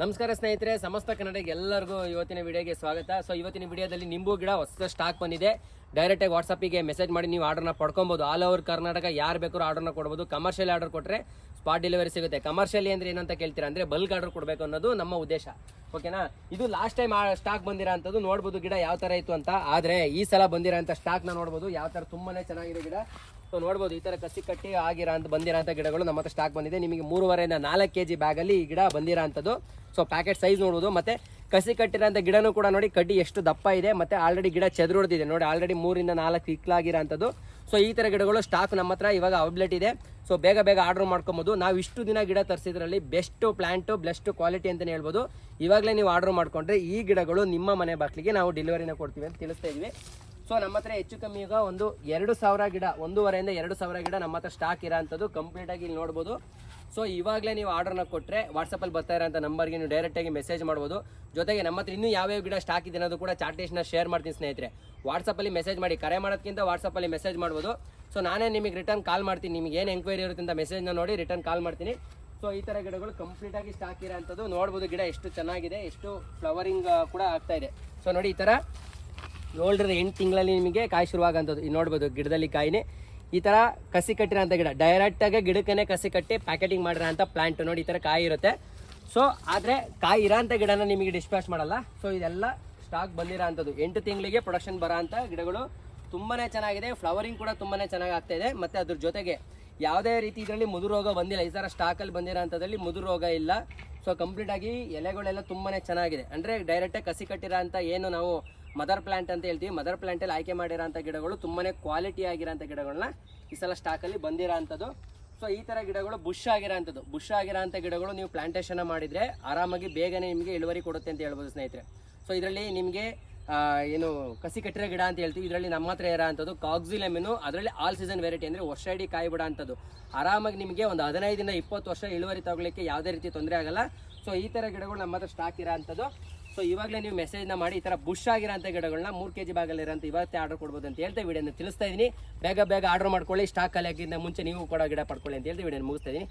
ನಮಸ್ಕಾರ ಸ್ನೇಹಿತರೆ, ಸಮಸ್ತ ಕನ್ನಡಿಗೆ ಎಲ್ಲರಿಗೂ ಇವತ್ತಿನ ವಿಡಿಯೋಗೆ ಸ್ವಾಗತ. ಸೊ ಇವತ್ತಿನ ವಿಡಿಯೋದಲ್ಲಿ ನಿಂಬು ಗಿಡ ಹೊಸ ಸ್ಟಾಕ್ ಬಂದಿದೆ. ಡೈರೆಕ್ಟಾಗಿ ವಾಟ್ಸಪ್ಪಿಗೆ ಮೆಸೇಜ್ ಮಾಡಿ ನೀವು ಆರ್ಡರ್ನ ಪಡ್ಕೊಬೋದು. ಆಲ್ ಓವರ್ ಕರ್ನಾಟಕ ಯಾರು ಬೇಕಾದ್ರೂ ಆರ್ಡರ್ನ ಕೊಡ್ಬೋದು. ಕಮರ್ಷಿಯಲ್ ಆರ್ಡರ್ ಕೊಟ್ಟರೆ ಸ್ಪಾಟ್ ಡೆಲಿವರಿ ಸಿಗುತ್ತೆ. ಕಮರ್ಷಿಯಲಿ ಅಂದರೆ ಏನಂತ ಕೇಳ್ತೀರಾ ಅಂದರೆ ಬಲ್ಕ್ ಆರ್ಡರ್ ಕೊಡಬೇಕು ಅನ್ನೋದು ನಮ್ಮ ಉದ್ದೇಶ. ಓಕೆನಾ? ಇದು ಲಾಸ್ಟ್ ಟೈಮ್ ಆ ಸ್ಟಾಕ್ ಬಂದಿರೋ ಅಂಥದ್ದು ನೋಡ್ಬೋದು ಗಿಡ ಯಾವ ಥರ ಇತ್ತು ಅಂತ. ಆದರೆ ಈ ಸಲ ಬಂದಿರೋ ಅಂಥ ಸ್ಟಾಕ್ನ ನೋಡ್ಬೋದು ಯಾವ ಥರ ತುಂಬಾನೇ ಚೆನ್ನಾಗಿದೆ ಗಿಡ. ಸೊ ನೋಡ್ಬೋದು ಈ ಥರ ಕಸಿ ಕಟ್ಟಿ ಆಗಿರೋ ಅಂತ ಬಂದಿರೋ ಅಂಥ ಗಿಡಗಳು ನಮ್ಮ ಸ್ಟಾಕ್ ಬಂದಿದೆ. ನಿಮಗೆ ಮೂರುವರೆಯಿಂದ ನಾಲ್ಕು ಕೆ ಜಿ ಬ್ಯಾಗಲ್ಲಿ ಈ ಗಿಡ ಬಂದಿರೋ ಅಂಥದ್ದು. ಸೊ ಪ್ಯಾಕೆಟ್ ಸೈಜ್ ನೋಡ್ಬೋದು. ಮತ್ತೆ ಕಸಿ ಕಟ್ಟಿರೋಂಥ ಗಿಡನೂ ಕೂಡ ನೋಡಿ ಕಡ್ಡಿ ಎಷ್ಟು ದಪ್ಪ ಇದೆ. ಮತ್ತೆ ಆಲ್ರೆಡಿ ಗಿಡ ಚೆದುರುಡ್ದಿದೆ. ನೋಡಿ ಆಲ್ರೆಡಿ ಮೂರಿಂದ ನಾಲ್ಕು ಇಕ್ಲಾಗಿರೋ ಅಂಥದ್ದು. ಸೊ ಈ ಥರ ಗಿಡಗಳು ಸ್ಟಾಕ್ ನಮ್ಮ ಹತ್ರ ಇವಾಗ ಅವೈಲಬಿಲಿಟಿ ಇದೆ. ಸೊ ಬೇಗ ಬೇಗ ಆರ್ಡರ್ ಮಾಡ್ಕೊಬೋದು. ನಾವು ಇಷ್ಟು ದಿನ ಗಿಡ ತರಿಸಿದ್ರಲ್ಲಿ ಬೆಸ್ಟ್ ಪ್ಲ್ಯಾಂಟು ಬೆಸ್ಟ್ ಕ್ವಾಲಿಟಿ ಅಂತಲೇ ಹೇಳ್ಬೋದು. ಇವಾಗಲೇ ನೀವು ಆರ್ಡರ್ ಮಾಡ್ಕೊಂಡ್ರೆ ಈ ಗಿಡಗಳು ನಿಮ್ಮ ಮನೆ ಬಾಗಿಲಿಗೆ ನಾವು ಡೆಲಿವರಿನ ಕೊಡ್ತೀವಿ ಅಂತ ತಿಳಿಸ್ತಾ ಇದ್ವಿ. ಸೊ ನಮ್ಮ ಹತ್ರ ಹೆಚ್ಚು ಕಮ್ಮಿ ಈಗ ಒಂದು ಎರಡು ಸಾವಿರ ಗಿಡ, ಒಂದೂವರೆಯಿಂದ ಎರಡು ಸಾವಿರ ಗಿಡ ನಮ್ಮ ಹತ್ರ ಸ್ಟಾಕ್ ಇರೋ ಅಂಥದ್ದು ಕಂಪ್ಲೀಟಾಗಿ ಇಲ್ಲಿ ನೋಡ್ಬೋದು. ಸೊ ಇವಾಗಲೇ ನೀವು ಆರ್ಡರ್ನ ಕೊಟ್ಟರೆ ವಾಟ್ಸಪ್ಪಲ್ಲಿ ಬರ್ತಾ ಇರೋಂಥ ನಂಬರ್ಗೆ ನೀವು ಡೈರೆಕ್ಟಾಗಿ ಮೆಸೇಜ್ ಮಾಡ್ಬೋದು. ಜೊತೆಗೆ ನಮ್ಮ ಹತ್ರ ಇನ್ನೂ ಯಾವ್ಯಾವ ಗಿಡ ಸ್ಟಾಕ್ ಇದೆ ಅನ್ನೋದು ಕೂಡ ಚಾರ್ಟೇಜ್ನ ಶೇರ್ ಮಾಡ್ತೀನಿ ಸ್ನೇಹಿತರೆ. ವಾಟ್ಸಪ್ಪಲ್ಲಿ ಮೆಸೇಜ್ ಮಾಡಿ, ಕರೆ ಮಾಡೋದಕ್ಕಿಂತ ವಾಟ್ಸಪ್ಪಲ್ಲಿ ಮೆಸೇಜ್ ಮಾಡ್ಬೋದು. ಸೊ ನಾನೇ ನಿಮಗೆ ರಿಟರ್ನ್ ಕಾಲ್ ಮಾಡ್ತೀನಿ. ನಿಮಗೆ ಏನು ಎಂಕ್ವೈರಿ ಇರುತ್ತೆ ಅಂತ ಮೆಸೇಜ್ನ ನೋಡಿ ರಿಟರ್ನ್ ಕಾಲ್ ಮಾಡ್ತೀನಿ. ಸೊ ಈ ಥರ ಗಿಡಗಳು ಕಂಪ್ಲೀಟಾಗಿ ಸ್ಟಾಕ್ ಇರೋಂಥದ್ದು ನೋಡ್ಬೋದು. ಗಿಡ ಎಷ್ಟು ಚೆನ್ನಾಗಿದೆ, ಎಷ್ಟು ಫ್ಲವರಿಂಗ್ ಕೂಡ ಆಗ್ತಾ ಇದೆ. ಸೊ ನೋಡಿ ಈ ಥರ ಏಳರಿಂದ ಎಂಟು ತಿಂಗಳಲ್ಲಿ ನಿಮಗೆ ಕಾಯಿ ಶುರುವಾಗಂಥದ್ದು. ನೋಡ್ಬೋದು ಗಿಡದಲ್ಲಿ ಕಾಯಿನೇ. ಈ ಥರ ಕಸಿ ಕಟ್ಟಿರೋಂಥ ಗಿಡ. ಡೈರೆಕ್ಟಾಗಿ ಗಿಡಕ್ಕೇ ಕಸಿ ಕಟ್ಟಿ ಪ್ಯಾಕೆಟಿಂಗ್ ಮಾಡಿರೋಂಥ ಪ್ಲಾಂಟ್ ನೋಡಿ ಈ ಥರ ಕಾಯಿ ಇರುತ್ತೆ. ಸೊ ಆದರೆ ಕಾಯಿ ಇರೋಂಥ ಗಿಡನ ನಿಮಗೆ ಡಿಸ್ಪ್ಯಾಚ್ ಮಾಡಲ್ಲ. ಸೊ ಇದೆಲ್ಲ ಸ್ಟಾಕ್ ಬಂದಿರೋ ಅಂಥದ್ದು. ಎಂಟು ತಿಂಗಳಿಗೆ ಪ್ರೊಡಕ್ಷನ್ ಬರೋ ಅಂಥ ಗಿಡಗಳು ತುಂಬಾ ಚೆನ್ನಾಗಿದೆ. ಫ್ಲವರಿಂಗ್ ಕೂಡ ತುಂಬಾನೇ ಚೆನ್ನಾಗಿ ಆಗ್ತಾ ಇದೆ. ಮತ್ತು ಅದ್ರ ಜೊತೆಗೆ ಯಾವುದೇ ರೀತಿ ಇದರಲ್ಲಿ ಮುದು ರೋಗ ಬಂದಿಲ್ಲ. ಈ ಥರ ಸ್ಟಾಕಲ್ಲಿ ಬಂದಿರೋ ಅಂಥದ್ದಲ್ಲಿ ಮುದು ರೋಗ ಇಲ್ಲ. ಸೊ ಕಂಪ್ಲೀಟಾಗಿ ಎಲೆಗಳೆಲ್ಲ ತುಂಬಾನೇ ಚೆನ್ನಾಗಿದೆ. ಅಂದರೆ ಡೈರೆಕ್ಟಾಗಿ ಕಸಿ ಕಟ್ಟಿರೋ ಅಂಥ ಏನು ನಾವು ಮದರ್ ಪ್ಲಾಂಟ್ ಅಂತ ಹೇಳ್ತೀವಿ. ಮದರ್ ಪ್ಲಾಂಟಲ್ಲಿ ಆಯ್ಕೆ ಮಾಡಿರೋಂಥ ಗಿಡಗಳು ತುಂಬಾ ಕ್ವಾಲಿಟಿ ಆಗಿರೋಂಥ ಗಿಡಗಳನ್ನ ಈ ಸಲ ಸ್ಟಾಕಲ್ಲಿ ಬಂದಿರೋಂಥದ್ದು. ಸೊ ಈ ಥರ ಗಿಡಗಳು ಬುಷ್ ಆಗಿರೋಂಥದ್ದು. ಬುಷ್ ಆಗಿರೋಂಥ ಗಿಡಗಳು ನೀವು ಪ್ಲಾಂಟೇಷನ್ ಮಾಡಿದರೆ ಆರಾಮಾಗಿ ಬೇಗನೆ ನಿಮಗೆ ಇಳುವರಿ ಕೊಡುತ್ತೆ ಅಂತ ಹೇಳ್ಬೋದು ಸ್ನೇಹಿತರೆ. ಸೊ ಇದರಲ್ಲಿ ನಿಮಗೆ ಏನು ಕಸಿ ಕಟ್ಟಿರೋ ಗಿಡ ಅಂತ ಹೇಳ್ತೀವಿ. ಇದರಲ್ಲಿ ನಮ್ಮ ಹತ್ರ ಇರೋ ಅಂಥದ್ದು ಕಾಕ್ಸಿಲೆಮಿನು ಅದರಲ್ಲಿ ಆಲ್ ಸೀಸನ್ ವೆರೈಟಿ ಅಂದರೆ ವರ್ಷ ಇಡೀ ಕಾಯಿ ಬಿಡೋ ಆರಾಮಾಗಿ ನಿಮಗೆ ಒಂದು ಹದಿನೈದಿಂದ ಇಪ್ಪತ್ತು ವರ್ಷ ಇಳುವರಿ ತಗೊಳ್ಳಿಕ್ಕೆ ಯಾವುದೇ ರೀತಿ ತೊಂದರೆ ಆಗಲ್ಲ. ಸೊ ಈ ಥರ ಗಿಡಗಳು ನಮ್ಮ ಹತ್ರ ಸ್ಟಾಕ್ ಇರೋ ಅಂಥದ್ದು ಸೊ ಇವಾಗಲೇ ನೀವು ಮೆಸೇಜ್ನ ಮಾಡಿ ಈ ಥರ ಬುಷ್ ಆಗಿರೋಂಥ ಗಿಡಗಳನ್ನ ಮೂರು ಕೆ ಜಿ ಬ್ಯಾಗಲ್ಲಿರೋಂಥ ಇವತ್ತೇ ಆರ್ಡರ್ ಕೊಡ್ಬೋದು ಅಂತ ಹೇಳ್ತಾ ವಿಡಿಯೋನ ತಿಳಿಸ್ತಾ ಇದ್ದೀನಿ. ಬೇಗ ಬೇಗ ಆರ್ಡರ್ ಮಾಡ್ಕೊಳ್ಳಿ. ಸ್ಟಾಕ್ ಆಗಿಂದ ಮುಂಚೆ ನೀವು ಕೂಡ ಗಿಡ ಪಡ್ಕೊಳ್ಳಿ ಅಂತ ಹೇಳ್ತಾ ವಿಡಿಯೋನ ಮುಗಿಸ್ತಾ ಇದ್ದೀನಿ.